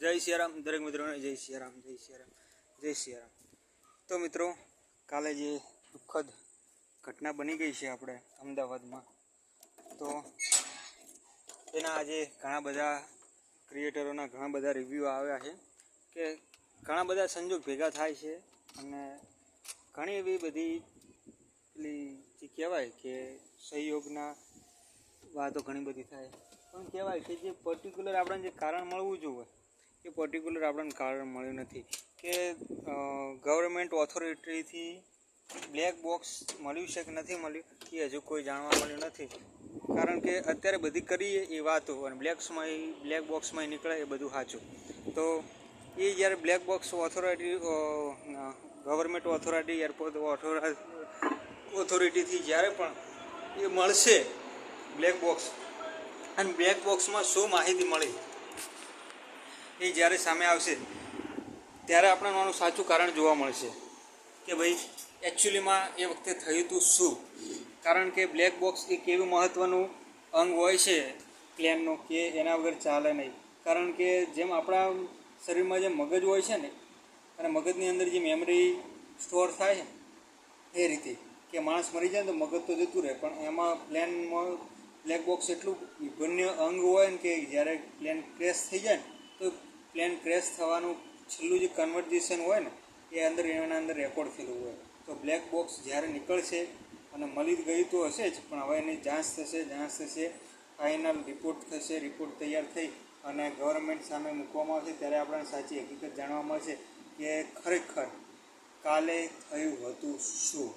જય સિયારામ. દરેક મિત્રોને જય સિયારામ જય સિયારામ જય સિયારામ. તો મિત્રો, કાલે જે દુઃખદ ઘટના બની ગઈ છે આપણે અમદાવાદમાં, તો એના આજે ઘણા બધા ક્રિએટરોના ઘણા બધા રિવ્યૂ આવ્યા છે કે ઘણા બધા સંજોગ ભેગા થાય છે અને ઘણી એવી બધી પેલી જે કહેવાય કે સહયોગના વાતો ઘણી બધી થાય. પણ કહેવાય કે જે પર્ટિક્યુલર આપણને જે કારણ મળવું જોઈએ એ પર્ટિક્યુલર આપણને કારણ મળ્યું નથી કે ગવર્મેન્ટ ઓથોરિટીથી બ્લેક બોક્સ મળ્યું છે કે નથી મળ્યું? એ હજુ કોઈ જાણવા મળ્યું નથી. કારણ કે અત્યારે બધી કરીએ એ વાતો અને બ્લેક્સમાં બ્લેક બોક્સમાં નીકળે એ બધું સાચું. તો એ જ્યારે black box authority government authority airport ઓથોરિટીથી જ્યારે પણ એ મળશે બ્લેક બોક્સ અને બ્લેક બોક્સમાં શું માહિતી મળી એ જ્યારે સામે આવશે, ત્યારે આપણને આનું સાચું કારણ જોવા મળશે કે ભાઈ એકચ્યુઅલીમાં એ વખતે થયું હતું શું? કારણ કે બ્લેક બોક્સ એક એવું મહત્ત્વનું અંગ હોય છે પ્લેનનું કે એના વગર ચાલે નહીં. કારણ કે જેમ આપણા શરીરમાં જે મગજ હોય છે ને, અને મગજની અંદર જે મેમરી સ્ટોર થાય છે, એ રીતે. કે માણસ મરી જાય ને તો મગજ તો જતું રહે, પણ એમાં પ્લેનમાં બ્લેક બોક્સ એટલું વિભન્ય અંગ હોય ને કે જ્યારે પ્લેન ક્રેશ થઈ જાય ને તો પ્લેન ક્રેશ થવાનું છેલ્લું જે કન્વર્ઝેશન હોય ને, એ અંદર એના અંદર રેકોર્ડ થયેલું હોય. તો બ્લેક બોક્સ જ્યારે નીકળશે અને મળી ગયું તો હશે જ, પણ હવે એની જાંચ થશે જાંચ થશે ફાઇનલ રિપોર્ટ થશે રિપોર્ટ તૈયાર થઈ અને ગવર્મેન્ટ સામે મૂકવામાં આવશે, ત્યારે આપણને સાચી હકીકત જાણવા મળશે કે ખરેખર કાલે થયું હતું શું?